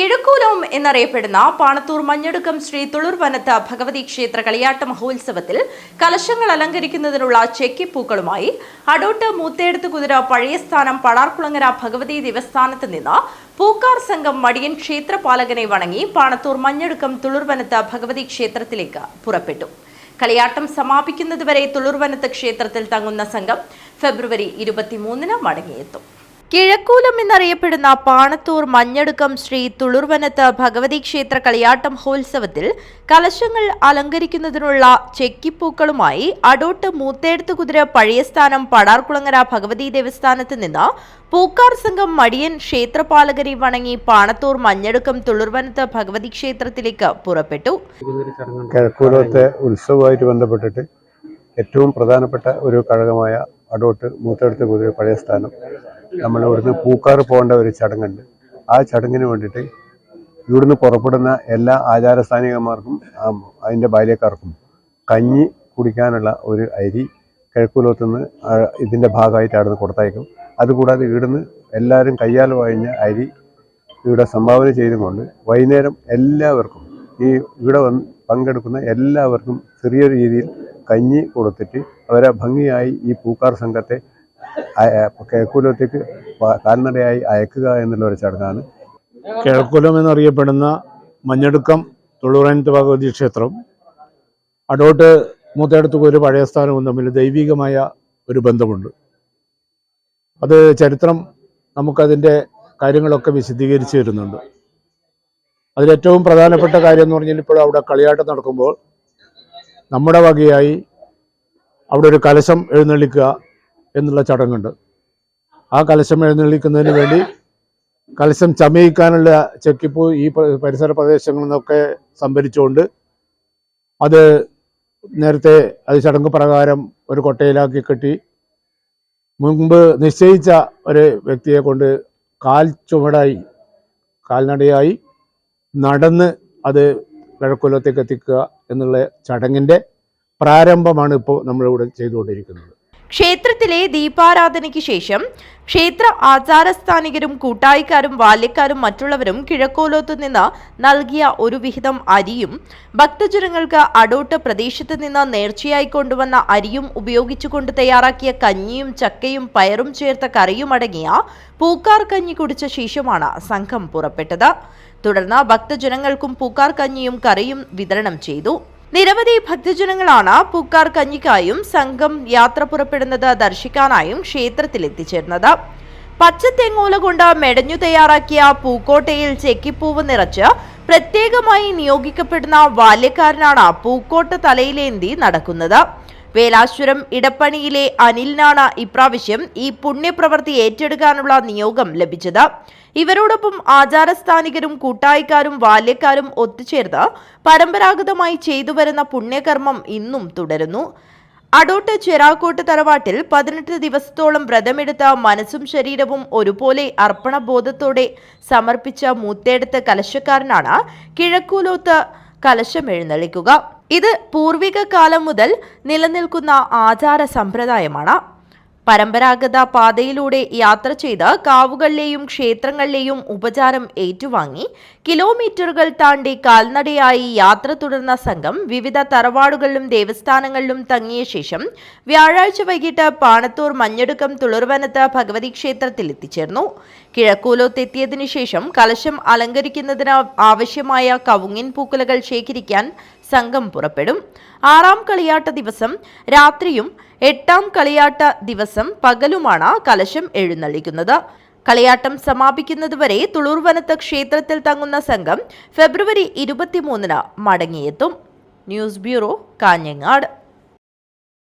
കിഴക്കൂലം എന്നറിയപ്പെടുന്ന പാണത്തൂർ മഞ്ഞടുക്കം ശ്രീ തുളുർവനത്ത് ഭഗവതി ക്ഷേത്ര കളിയാട്ട മഹോത്സവത്തിൽ കലശങ്ങൾ അലങ്കരിക്കുന്നതിനുള്ള ചെക്കിപ്പൂക്കളുമായി അടോട്ട് മൂത്തേടത്ത് കുതിര പഴയ സ്ഥാനം പടാർക്കുളങ്ങര ഭഗവതി ദേവസ്ഥാനത്ത് നിന്ന് പൂക്കാർ സംഘം മടിയൻ ക്ഷേത്രപാലകനെ വണങ്ങി പാണത്തൂർ മഞ്ഞടുക്കം തുളുർവനത്ത് ഭഗവതി ക്ഷേത്രത്തിലേക്ക് പുറപ്പെട്ടു. കളിയാട്ടം സമാപിക്കുന്നതുവരെ തുളുർവനത്ത് ക്ഷേത്രത്തിൽ തങ്ങുന്ന സംഘം ഫെബ്രുവരി ഇരുപത്തിമൂന്നിന് മടങ്ങിയെത്തും. കിഴക്കൂലം എന്നറിയപ്പെടുന്ന പാണത്തൂർ മഞ്ഞടുക്കം ശ്രീ തുളുർവനത്ത് ഭഗവതി ക്ഷേത്ര കളിയാട്ട മഹോത്സവത്തിൽ കലശങ്ങൾ അലങ്കരിക്കുന്നതിനുള്ള ചെക്കിപ്പൂക്കളുമായി അടോട്ട് മൂത്തേടത്ത് കുതിര പഴയ സ്ഥാനം പടാർകുളങ്ങര ഭഗവതി ദേവസ്ഥാനത്ത് നിന്ന് പൂക്കാർ സംഘം മടിയൻ ക്ഷേത്രപാലകരെ വണങ്ങി പാണത്തൂർ മഞ്ഞടുക്കം തുളുർവനത്ത് ഭഗവതി ക്ഷേത്രത്തിലേക്ക് പുറപ്പെട്ടു. കിഴക്കൂലത്തെ ഉത്സവമായിട്ട് ബന്ധപ്പെട്ടിട്ട് ഏറ്റവും പ്രധാനപ്പെട്ട ഒരു കഴകമായ അടോട്ട് മൂത്തെടുത്ത് കുതിര പഴയ സ്ഥാനം നമ്മൾ ഇവിടുന്ന് പൂക്കാറ് പോകേണ്ട ഒരു ചടങ്ങുണ്ട്. ആ ചടങ്ങിന് വേണ്ടിയിട്ട് ഇവിടുന്ന് പുറപ്പെടുന്ന എല്ലാ ആചാരസ്ഥാനികന്മാർക്കും അതിന്റെ ബാല്യക്കാർക്കും കഞ്ഞി കുടിക്കാനുള്ള ഒരു അരി കിഴക്കുലോത്തുനിന്ന് ഇതിന്റെ ഭാഗമായിട്ട് അവിടുന്ന് കൊടുത്തയക്കും. അതുകൂടാതെ ഇവിടുന്ന് എല്ലാവരും കയ്യാൽ വഴിഞ്ഞ അരി ഇവിടെ സംഭാവന ചെയ്തുകൊണ്ട് വൈകുന്നേരം എല്ലാവർക്കും ഈ ഇവിടെ വന്ന് പങ്കെടുക്കുന്ന എല്ലാവർക്കും ചെറിയ രീതിയിൽ കഞ്ഞി കൊടുത്തിട്ട് അവരെ ഭംഗിയായി ഈ പൂക്കാർ സംഘത്തെ കിഴക്കൂലത്തേക്ക് കാൽനടയായി അയക്കുക എന്നുള്ള ഒരു ചടങ്ങാണ്. കിഴക്കുലം എന്നറിയപ്പെടുന്ന മഞ്ഞടുക്കം തൊള്ളൂറാനത്ത് ഭഗവതി ക്ഷേത്രം അടോട്ട് മൂത്തേടത്ത് ഒരു പഴയ സ്ഥാനവും തമ്മിൽ ദൈവികമായ ഒരു ബന്ധമുണ്ട്. അത് ചരിത്രം നമുക്കതിന്റെ കാര്യങ്ങളൊക്കെ വിശദീകരിച്ചു വരുന്നുണ്ട് അതിലേറ്റവും പ്രധാനപ്പെട്ട കാര്യം എന്ന് പറഞ്ഞാൽ ഇപ്പോൾ അവിടെ കളിയാട്ടം നടക്കുമ്പോൾ നമ്മുടെ വകയായി അവിടെ ഒരു കലശം എഴുന്നള്ളിക്കുക എന്നുള്ള ചടങ്ങുണ്ട്. ആ കലശം എഴുന്നള്ളിക്കുന്നതിന് വേണ്ടി കലശം ചമയിക്കാനുള്ള ചെക്കിപ്പൂ ഈ പരിസര പ്രദേശങ്ങളിൽ നിന്നൊക്കെ സംഭരിച്ചുകൊണ്ട് അത് നേരത്തെ അത് ചടങ്ങ് പ്രകാരം ഒരു കൊട്ടയിലാക്കി കെട്ടി മുൻപ് നിശ്ചയിച്ച ഒരു വ്യക്തിയെ കൊണ്ട് കാൽ ചുമടായി കാൽനടയായി നടന്ന് അത് കിഴക്കൊല്ലത്തേക്ക് എത്തിക്കുക എന്നുള്ള ചടങ്ങിന്റെ പ്രാരംഭമാണ് ഇപ്പോൾ നമ്മളിവിടെ ചെയ്തുകൊണ്ടിരിക്കുന്നത്. ക്ഷേത്രത്തിലെ ദീപാരാധനയ്ക്ക് ശേഷം ക്ഷേത്ര ആചാരസ്ഥാനികരും കൂട്ടായിക്കാരും ബാല്യക്കാരും മറ്റുള്ളവരും കിഴക്കോലോത്തു നിന്ന് നൽകിയ ഒരു വിഹിതം അരിയും ഭക്തജനങ്ങൾക്ക് അടോട്ട് പ്രദേശത്ത് നിന്ന് നേർച്ചയായി കൊണ്ടുവന്ന അരിയും ഉപയോഗിച്ചുകൊണ്ട് തയ്യാറാക്കിയ കഞ്ഞിയും ചക്കയും പയറും ചേർത്ത കറിയും അടങ്ങിയ പൂക്കാർ കഞ്ഞി കുടിച്ച ശേഷമാണ് സംഘം പുറപ്പെട്ടത്. തുടർന്ന് ഭക്തജനങ്ങൾക്കും പൂക്കാർ കഞ്ഞിയും കറിയും വിതരണം ചെയ്തു. നിരവധി ഭക്തജനങ്ങളാണ് പൂക്കാർ കഞ്ഞിക്കായും സംഘം യാത്ര പുറപ്പെടുന്നത് ദർശിക്കാനായും ക്ഷേത്രത്തിൽ എത്തിച്ചേർന്നത് പച്ചത്തെങ്ങോല കൊണ്ട് മെടഞ്ഞു തയ്യാറാക്കിയ പൂക്കോട്ടയിൽ ചെക്കിപ്പൂവ് നിറച്ച് പ്രത്യേകമായി നിയോഗിക്കപ്പെടുന്ന ബാല്യക്കാരനാണ് പൂക്കോട്ട തലയിലേന്തി നടക്കുന്നത്. വേലാശ്വരം ഇടപ്പണിയിലെ അനിലിനാണ് ഇപ്രാവശ്യം ഈ പുണ്യപ്രവൃത്തി ഏറ്റെടുക്കാനുള്ള നിയോഗം ലഭിച്ചത്. ഇവരോടൊപ്പം ആചാരസ്ഥാനികരും കൂട്ടായിക്കാരും ബാല്യക്കാരും ഒത്തുചേർന്ന് പരമ്പരാഗതമായി ചെയ്തുവരുന്ന പുണ്യകർമ്മം ഇന്നും തുടരുന്നു. അടോട്ട് ചെറാക്കോട്ട് തറവാട്ടിൽ പതിനെട്ട് ദിവസത്തോളം വ്രതമെടുത്ത മനസ്സും ശരീരവും ഒരുപോലെ അർപ്പണബോധത്തോടെ സമർപ്പിച്ച മൂത്തേടത്ത് കലശക്കാരനാണ്. കിഴക്കൂലോത്ത് കലശം എഴുന്നള്ളിക്കുക. ഇത് പൂർവിക കാലം മുതൽ നിലനിൽക്കുന്ന ആചാര സമ്പ്രദായമാണ്. പരമ്പരാഗത പാതയിലൂടെ യാത്ര ചെയ്ത് കാവുകളിലെയും ക്ഷേത്രങ്ങളിലെയും ഉപചാരം ഏറ്റുവാങ്ങി കിലോമീറ്ററുകൾ താണ്ടി കാൽനടയായി യാത്ര തുടർന്ന സംഘം വിവിധ തറവാടുകളിലും ദേവസ്ഥാനങ്ങളിലും തങ്ങിയ ശേഷം വ്യാഴാഴ്ച വൈകിട്ട് പാണത്തൂർ മഞ്ഞടുക്കം തുളുർവനത്ത് ഭഗവതി ക്ഷേത്രത്തിൽ എത്തിച്ചേർന്നു. കിഴക്കൂലോത്തെത്തിയതിനു ശേഷം കലശം അലങ്കരിക്കുന്നതിന് ആവശ്യമായ കവുങ്ങിൻ പൂക്കുലകൾ ശേഖരിക്കാൻ സംഘം പുറപ്പെടും. ആറാം കളിയാട്ട ദിവസം രാത്രിയും എട്ടാം കളിയാട്ട ദിവസം പകലുമാണ് കലശം എഴുന്നള്ളിക്കുന്നത്. കളിയാട്ടം സമാപിക്കുന്നതുവരെ തുളൂർവനത്ത് ക്ഷേത്രത്തിൽ തങ്ങുന്ന സംഘം ഫെബ്രുവരി ഇരുപത്തിമൂന്നിന് മടങ്ങിയെത്തും. News bureau Kanhangad.